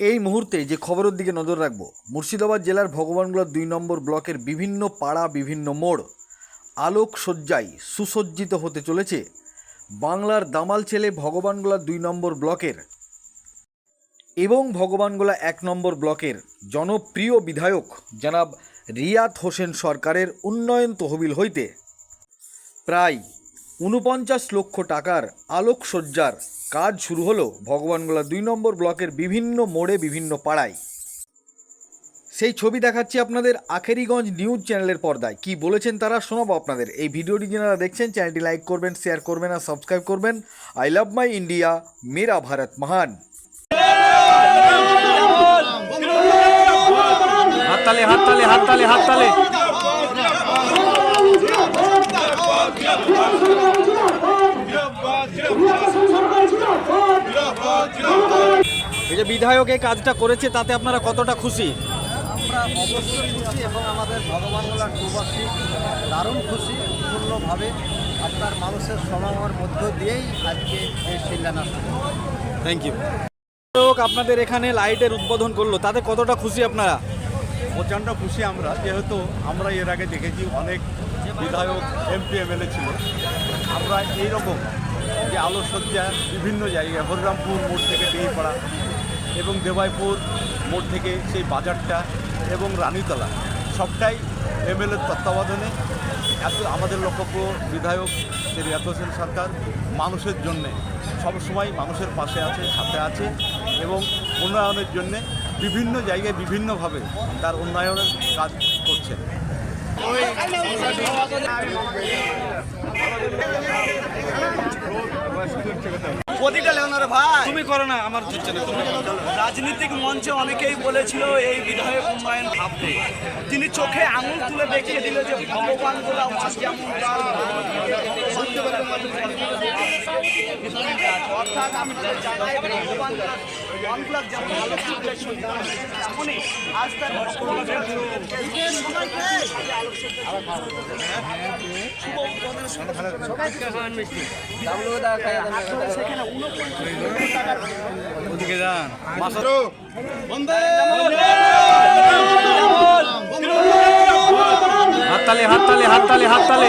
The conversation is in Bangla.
এই মুহূর্তে যে খবরের দিকে নজর রাখব, মুর্শিদাবাদ জেলার ভগবানগোলা দুই নম্বর ব্লকের বিভিন্ন পাড়া, বিভিন্ন মোড় আলোক সজ্জায় সুসজ্জিত হতে চলেছে। বাংলার দামাল ছেলে ভগবানগোলা দুই নম্বর ব্লকের এবং ভগবানগোলা এক নম্বর ব্লকের জনপ্রিয় বিধায়ক জনাব রিয়াত হোসেন সরকারের উন্নয়ন তহবিল হইতে প্রায় উনপঞ্চাশ লক্ষ টাকার আলোকসজ্জার কাজ শুরু হলো ভগবানগোলা দুই নম্বর ব্লকের বিভিন্ন মোড়ে, বিভিন্ন পাড়ায়। সেই ছবি দেখাচ্ছি আপনাদের আখেরিগঞ্জ নিউজ চ্যানেলের পর্দায়। কি বলেছেন তারা শোনাবো আপনাদের। এই ভিডিওটি যারা দেখছেন, চ্যানেলটি লাইক করবেন, শেয়ার করবেন আর সাবস্ক্রাইব করবেন। আই লাভ মাই ইন্ডিয়া, মেরা ভারত মহান। হাততালে হাততালে হাততালে হাততালে। এই যে বিধায়ক এই কাজটা করেছে তাতে আপনারা কতটা খুশি? আমরা অবশ্যই খুশি এবং আমাদের ভগবানগোলার প্রবাসী দারুণ খুশি। পূর্ণভাবে আপনার মানুষের সমাগমের মধ্য দিয়েই আজকে এই শিলান্যাস থ্যাংক ইউ আপনাদের এখানে লাইটের উদ্বোধন করল তাতে কতটা খুশি আপনারা? প্রচণ্ড খুশি আমরা যেহেতু আমরা এর আগে দেখেছি অনেক বিধায়ক এমপি এমএলএ ছিল। আমরা এই রকম যে আলোকসজ্জা বিভিন্ন জায়গায় হরিরামপুর মোড় থেকে ডিহিপাড়া এবং দেবাইপুর মোড় থেকে সেই বাজারটা এবং রানীতলা সবটাই এমএলএর তত্ত্বাবধানে। এত আমাদের লক্ষ্যপ্রিয় বিধায়ক শ্রী রিয়াত হোসেন সরকার মানুষের জন্যে সবসময় মানুষের পাশে আছে সাথে আছে এবং উন্নয়নের জন্যে বিভিন্ন জায়গায় বিভিন্নভাবে তার উন্নয়নের কাজ করছে। প্রতিটা লেওনারে ভাই। তুমি করো না আমার হচ্ছে না রাজনৈতিক মঞ্চে অনেকেই বলেছিল এই বিধায়ক উন্নয়ন ভাবতে তিনি চোখে আঙুল তুলে দেখিয়ে দিল যে ভগবান যেমন অর্থাৎ জায়গায় ভগবান যেমন তেমনই আজ তার হাততালে হাততালে হাততালে হাততালে।